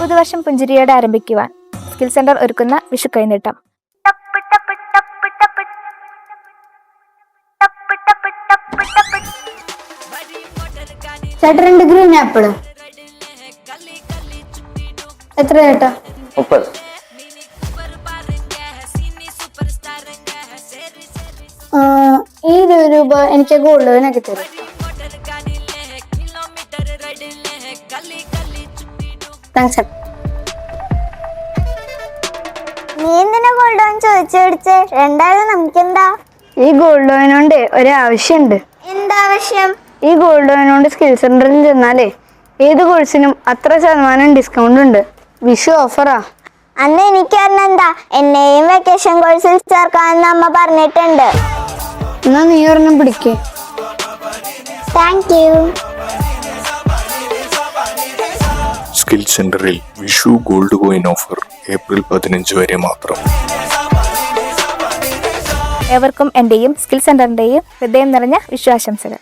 പുതുവർഷം പുഞ്ചിരിയോടെ ആരംഭിക്കുവാൻ സ്കിൽ സെന്റർ ഒരുക്കുന്ന വിഷു കൈനീട്ടം. ചേട്ടാ രണ്ട് ഗ്രീൻ ആപ്പിൾ എത്ര ചേട്ടാ? മുപ്പത്. ആ, ഈ ഇരുപത് രൂപ എനിക്ക് ഗോൾഡ് ലോണൊക്കെ തരും. താങ്ക്സ് നീ എന്തിനാ ഗോൾഡ് ലോൺ ചോദിച്ചു പിടിച്ച്? രണ്ടാളും നമുക്കെന്താ? ഈ ഗോൾഡ് ലോണിനോണ്ട് ഒരാവശ്യമുണ്ട്. എന്താവശ്യം ഈ ഗോൾഡ് ലോണിനോണ്ട് സ്കിൽ സെന്ററിൽ ചെന്നാലേ ഏത് കോഴ്സിനും അത്ര ശതമാനം ഡിസ്കൗണ്ട് ഉണ്ട്. വിഷു ഓഫറാ അന്ന് എനിക്ക് എന്താ? എന്നെയും വെക്കേഷൻ കോഴ്സിൽ ചേർക്കാമെന്ന് അമ്മ പറഞ്ഞിട്ടുണ്ട്. എന്നാ നീ ഒരെണ്ണം പിടിക്കേ. താങ്ക് യു സ്കിൽ സെന്ററിൽ Vishu gold coin offer April പതിനഞ്ച് വരെ മാത്രം. ഏവർക്കും എന്റെയും സ്കിൽ സെന്ററിന്റെയും ഹൃദയം നിറഞ്ഞ വിശ്വാസം ആശംസകൾ